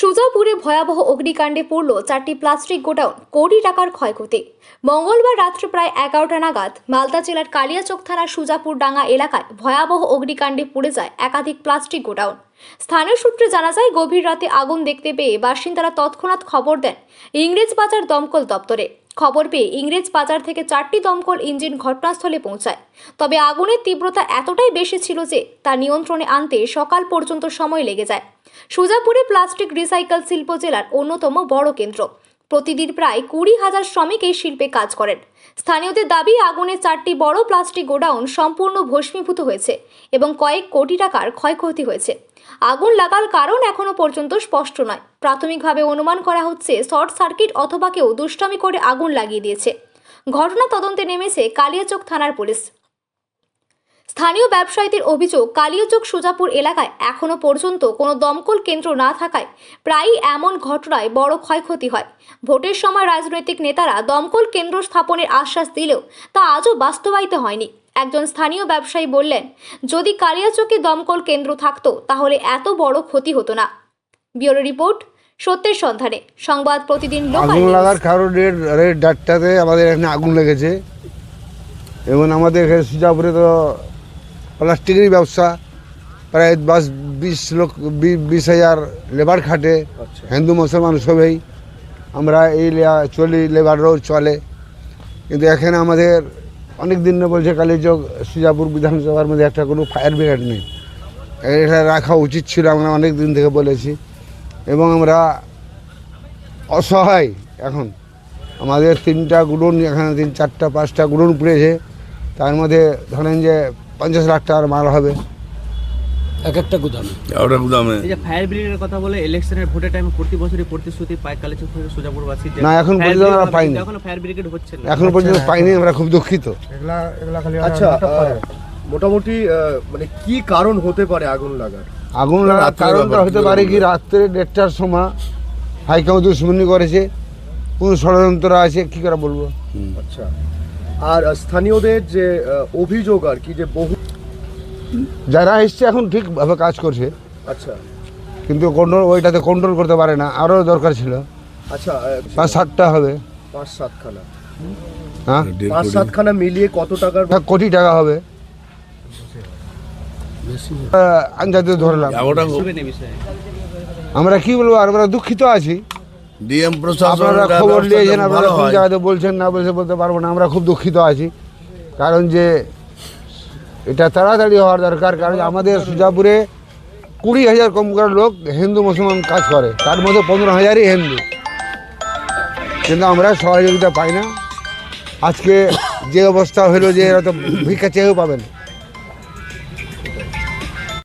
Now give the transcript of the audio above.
সুজাপুরে ভয়াবহ অগ্নিকাণ্ডে পড়ল চারটি প্লাস্টিক গোডাউন, কোটি টাকার ক্ষয়ক্ষতি। মঙ্গলবার রাত্রে প্রায় এগারোটা নাগাদ মালদা জেলার কালিয়াচক থানার সুজাপুর ডাঙ্গা এলাকায় ভয়াবহ অগ্নিকাণ্ডে পুড়ে যায় একাধিক প্লাস্টিক গোডাউন। স্থানীয় সূত্রে জানা যায়, গভীর রাতে আগুন দেখতে পেয়ে বাসিন্দারা তৎক্ষণাৎ খবর দেন ইংরেজ বাজার দমকল দপ্তরে। খবর পেয়ে ইংরেজ বাজার থেকে চারটি দমকল ইঞ্জিন ঘটনাস্থলে পৌঁছায়। তবে আগুনের তীব্রতা এতটাই বেশি ছিল যে, তা নিয়ন্ত্রণে আনতে সকাল পর্যন্ত সময় লেগে যায়। সুজাপুরে প্লাস্টিক রিসাইকেল শিল্প জেলার অন্যতম বড় কেন্দ্র। প্রতিদিন প্রায় কুড়ি হাজার শ্রমিক এই শিল্পে কাজ করেন। স্থানীয়দের দাবি, আগুনে চারটি বড় প্লাস্টিক গোডাউন সম্পূর্ণ ভস্মীভূত হয়েছে এবং কয়েক কোটি টাকার ক্ষয়ক্ষতি হয়েছে। আগুন লাগার কারণ এখনও পর্যন্ত স্পষ্ট নয়। প্রাথমিকভাবে অনুমান করা হচ্ছে, শর্ট সার্কিট অথবা কেউ দুষ্টামি করে আগুন লাগিয়ে দিয়েছে। ঘটনা তদন্তে নেমেছে কালিয়াচক থানার পুলিশ। স্থানীয় ব্যবসায়ীদের অভিযোগ কালিয়াচক সুজাপুর এলাকায় এখনও পর্যন্ত কোনো দমকল কেন্দ্র না থাকায় প্রায়ই এমন ঘটনায় বড় ক্ষয়ক্ষতি হয়। ভোটের সময় রাজনৈতিক নেতারা দমকল কেন্দ্র স্থাপনের আশ্বাস দিলেও তা আজও বাস্তবায়িত হয়নি। একজন স্থানীয় ব্যবসায়ী বললেন যদি কালিয়াচকে দমকল কেন্দ্র থাকতো তাহলে এত বড় ক্ষতি হতো না। ব্যুরো রিপোর্ট সত্যের সন্ধানে সংবাদ প্রতিদিন আগুন লাগার রেড ডাটটাতে আমাদের এখানে আগুন লেগেছে। এবং আমাদের এখানে সুজাপুরে তো প্লাস্টিকেরই ব্যবসা। প্রায় বাস বিশ লোক বিশ হাজার লেবার খাটে। হিন্দু মুসলমান সবেই। আমরা এই চলি লেবার রোজ চলে। কিন্তু এখানে আমাদের অনেক দিন বলছে কালীচক সুজাপুর বিধানসভার মধ্যে একটা কোনো ফায়ার ব্রিগেড নেই। এটা রাখা উচিত ছিল আমরা অনেক দিন থেকে বলেছি। এবং আমরা অসহায় এখন। আমাদের তিনটা গুডন এখানে তিন চারটা পাঁচটা গুডন পুড়েছে। তার মধ্যে ধরেন যে পঞ্চাশ লাখ টাকার মাল হবে। এক একটা গুদামে। ওটা গুদামে। এই যে ফায়ার ব্রিগেডের কথা বলে ইলেকশনের ভোটের টাইমে প্রতি বছরই প্রতিশ্রুতি পায় কালেচক থেকে সুজাপুরবাসী না, এখন পর্যন্ত আমরা পাইনি। এখনও ফায়ার ব্রিগেড হচ্ছে না। এখন পর্যন্ত পাইনি আমরা খুব দুঃখিত। এগুলা এগুলা খালি আচ্ছা মোটামুটি মানে কি কারণ হতে পারে আগুন লাগার? আগুন লাগার রাত্রে কারণটা হতে পারে কি রাত্রে দেড়টার সময় হাইকাউ দুশ্মনী করেছে কোন ষড়যন্ত্র আছে কি করে বলব? আচ্ছা। আর স্থানীয়দের যে অভিযোগ আর কি যে বহু যারা এসছে এখন ঠিকভাবে কাজ করছে। আচ্ছা। কিন্তু কন্ট্রোল ওইটাতে কন্ট্রোল করতে পারে না। আরও দরকার ছিল। আচ্ছা পাঁচ সাতটা হবে। পাঁচ সাতখানা। হ্যাঁ? পাঁচ। সাতখানা মিলিয়ে কত টাকার কোটি টাকা হবে। ধরলাম। বিষয়ে আমরা কি বলব আর আমরা দুঃখিত আছি। ডিএম আপনারা খবর নিয়েছেন আপনারা কোন জায়গাতে বলছেন না বলছে বলতে পারব না। আমরা খুব দুঃখিত আছি। কারণ যে এটা তাড়াতাড়ি হওয়ার দরকার কারণ আমাদের সুজাপুরে কুড়ি হাজার কম করে লোক হিন্দু মুসলমান কাজ করে। তার মধ্যে পনেরো হাজারই হিন্দু। কিন্তু আমরা সহযোগিতা পাই না। আজকে যে অবস্থা হলো যে এরা তো ভিক্ষা চেয়েও পাবেন